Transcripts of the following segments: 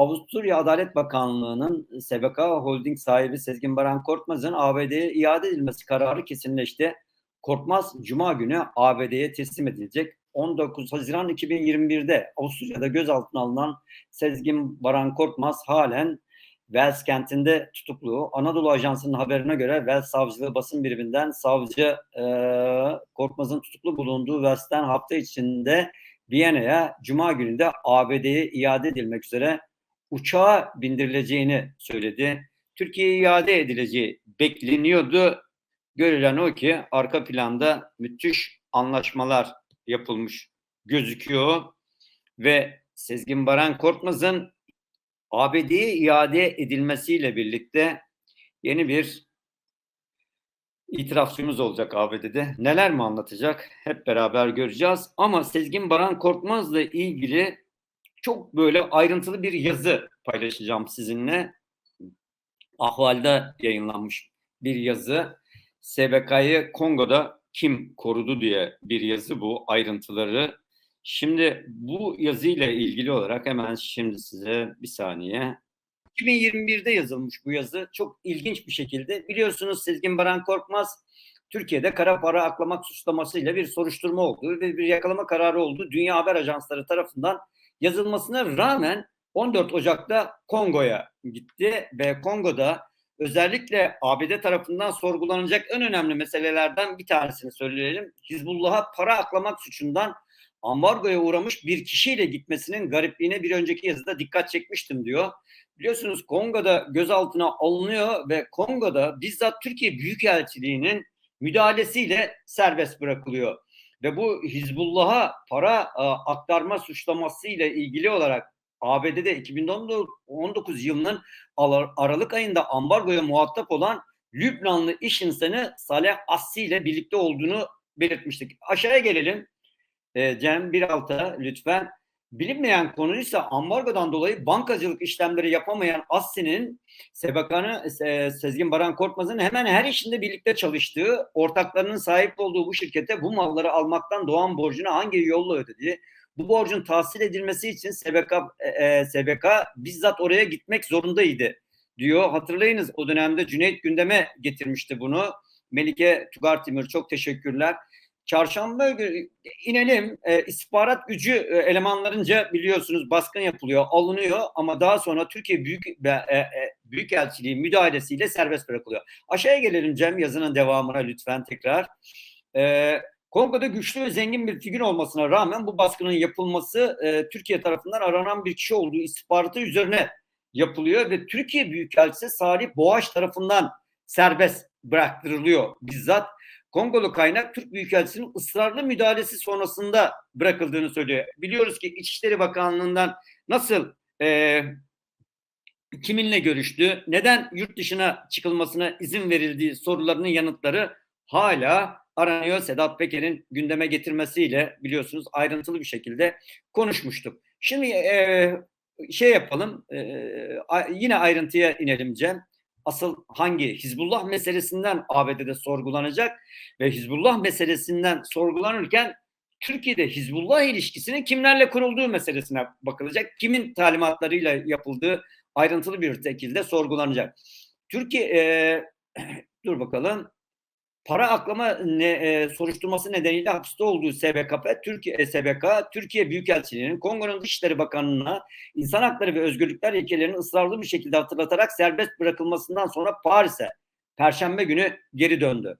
Avusturya Adalet Bakanlığı'nın SBK Holding sahibi Sezgin Baran Korkmaz'ın ABD'ye iade edilmesi kararı kesinleşti. Korkmaz Cuma günü ABD'ye teslim edilecek. 19 Haziran 2021'de Avusturya'da gözaltına alınan Sezgin Baran Korkmaz halen Wels kentinde tutuklu. Anadolu Ajansı'nın haberine göre Wels Savcılığı basın biriminden savcı e, Korkmaz'ın tutuklu bulunduğu Wels'ten hafta içinde Viyana'ya Cuma gününde ABD'ye iade edilmek üzere uçağa bindirileceğini söyledi. Türkiye'ye iade edileceği bekleniyordu. Görülen o ki arka planda müthiş anlaşmalar yapılmış gözüküyor ve Sezgin Baran Korkmaz'ın ABD'ye iade edilmesiyle birlikte yeni bir itirafçımız olacak ABD'de. Neler mi anlatacak? Hep beraber göreceğiz. Ama Sezgin Baran Korkmaz'la ilgili çok böyle ayrıntılı bir yazı paylaşacağım sizinle. Ahval'de yayınlanmış bir yazı. SBK'yı Kongo'da kim korudu diye bir yazı bu ayrıntıları. Şimdi bu yazıyla ilgili olarak hemen şimdi size bir saniye 2021'de yazılmış bu yazı. Çok ilginç bir şekilde. Biliyorsunuz Sezgin Baran Korkmaz Türkiye'de kara para aklamak suçlamasıyla bir soruşturma oldu ve bir yakalama kararı oldu. Dünya haber ajansları tarafından yazılmasına rağmen 14 Ocak'ta Kongo'ya gitti ve Kongo'da özellikle ABD tarafından sorgulanacak en önemli meselelerden bir tanesini söyleyelim. Hizbullah'a para aklamak suçundan ambargoya uğramış bir kişiyle gitmesinin garipliğine bir önceki yazıda dikkat çekmiştim diyor. Biliyorsunuz Kongo'da gözaltına alınıyor ve Kongo'da bizzat Türkiye Büyükelçiliği'nin müdahalesiyle serbest bırakılıyor. Ve bu Hizbullah'a para e, aktarma suçlaması ile ilgili olarak ABD'de 2019 yılının Aralık ayında ambargoya muhatap olan Lübnanlı iş insanı Saleh Assi ile birlikte olduğunu belirtmiştik. Aşağıya gelelim. E, Cem bir alta lütfen. Bilinmeyen konuysa ambargodan dolayı bankacılık işlemleri yapamayan Assi'nin Sebakan'ı e, Sezgin Baran Korkmaz'ın hemen her işinde birlikte çalıştığı, ortaklarının sahip olduğu bu şirkete bu malları almaktan doğan borcunu hangi yolla ödediği, bu borcun tahsil edilmesi için SBK, e, e SBK bizzat oraya gitmek zorundaydı diyor. Hatırlayınız o dönemde Cüneyt gündeme getirmişti bunu. Melike Tugar Timur çok teşekkürler. Çarşamba günü inelim. E, istihbarat gücü e, elemanlarınca biliyorsunuz baskın yapılıyor, alınıyor ama daha sonra Türkiye Büyük e, e, Büyükelçiliği müdahalesiyle serbest bırakılıyor. Aşağıya gelelim Cem yazının devamına lütfen tekrar. E, Kongo'da güçlü ve zengin bir figür olmasına rağmen bu baskının yapılması e, Türkiye tarafından aranan bir kişi olduğu istihbaratı üzerine yapılıyor ve Türkiye Büyükelçisi Salih Boğaç tarafından serbest bıraktırılıyor bizzat. Kongolu kaynak Türk Büyükelçisi'nin ısrarlı müdahalesi sonrasında bırakıldığını söylüyor. Biliyoruz ki İçişleri Bakanlığı'ndan nasıl e, kiminle görüştü, neden yurt dışına çıkılmasına izin verildiği sorularının yanıtları hala aranıyor. Sedat Peker'in gündeme getirmesiyle biliyorsunuz ayrıntılı bir şekilde konuşmuştuk. Şimdi e, şey yapalım, e, yine ayrıntıya inelim Cem asıl hangi Hizbullah meselesinden ABD'de sorgulanacak ve Hizbullah meselesinden sorgulanırken Türkiye'de Hizbullah ilişkisinin kimlerle kurulduğu meselesine bakılacak. Kimin talimatlarıyla yapıldığı ayrıntılı bir şekilde sorgulanacak. Türkiye e, dur bakalım para aklama ne, e, soruşturması nedeniyle hapiste olduğu SBKP, Türkiye e, SBK, Türkiye Büyükelçiliği'nin Kongo'nun Dışişleri Bakanlığı'na insan hakları ve özgürlükler ilkelerini ısrarlı bir şekilde hatırlatarak serbest bırakılmasından sonra Paris'e Perşembe günü geri döndü.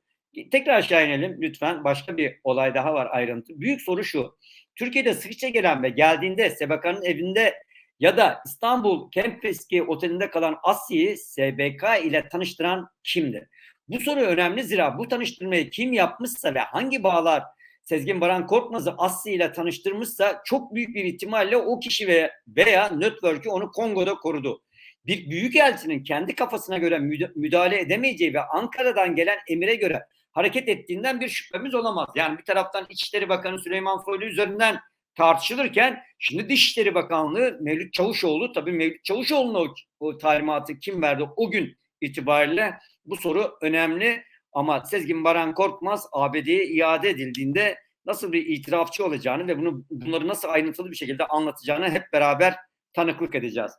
Tekrar aşağı inelim lütfen. Başka bir olay daha var ayrıntı. Büyük soru şu. Türkiye'de sıkça gelen ve geldiğinde SBK'nın evinde ya da İstanbul Kempeski Oteli'nde kalan Asya'yı SBK ile tanıştıran kimdi? Bu soru önemli zira bu tanıştırmayı kim yapmışsa ve hangi bağlar Sezgin Baran Korkmaz'ı Aslı ile tanıştırmışsa çok büyük bir ihtimalle o kişi ve veya network'ü onu Kongo'da korudu. Bir büyük elçinin kendi kafasına göre müdahale edemeyeceği ve Ankara'dan gelen emire göre hareket ettiğinden bir şüphemiz olamaz. Yani bir taraftan İçişleri Bakanı Süleyman Soylu üzerinden tartışılırken şimdi Dışişleri Bakanlığı Mevlüt Çavuşoğlu tabii Mevlüt Çavuşoğlu'na o, o talimatı kim verdi o gün itibariyle bu soru önemli ama Sezgin Baran Korkmaz ABD'ye iade edildiğinde nasıl bir itirafçı olacağını ve bunu bunları nasıl ayrıntılı bir şekilde anlatacağını hep beraber tanıklık edeceğiz.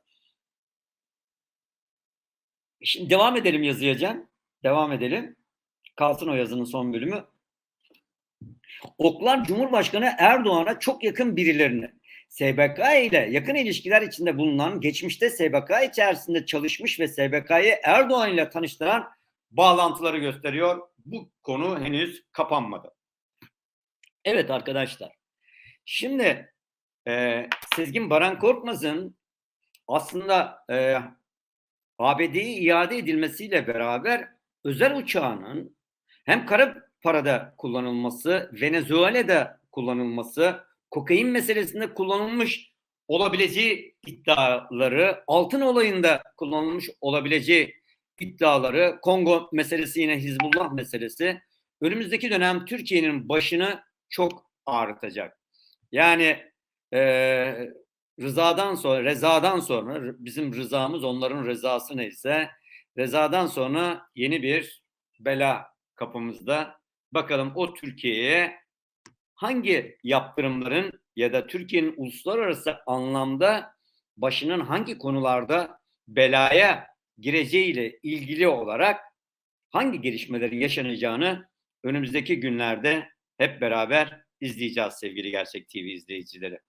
Şimdi devam edelim yazıya Devam edelim. Kalsın o yazının son bölümü. Oklar Cumhurbaşkanı Erdoğan'a çok yakın birilerini SBK ile yakın ilişkiler içinde bulunan geçmişte SBK içerisinde çalışmış ve SBK'yı Erdoğan ile tanıştıran bağlantıları gösteriyor. Bu konu henüz kapanmadı. Evet arkadaşlar. Şimdi e, Sezgin Baran Korkmaz'ın aslında e, ABD'ye iade edilmesiyle beraber özel uçağının hem kara parada kullanılması, Venezuela'da kullanılması, kokain meselesinde kullanılmış olabileceği iddiaları, altın olayında kullanılmış olabileceği iddiaları, Kongo meselesi yine Hizbullah meselesi önümüzdeki dönem Türkiye'nin başını çok ağrıtacak. Yani e, rızadan sonra, rezadan sonra bizim rızamız onların rızası neyse rezadan sonra yeni bir bela kapımızda. Bakalım o Türkiye'ye hangi yaptırımların ya da Türkiye'nin uluslararası anlamda başının hangi konularda belaya gireceğiyle ilgili olarak hangi gelişmelerin yaşanacağını önümüzdeki günlerde hep beraber izleyeceğiz sevgili Gerçek TV izleyicileri.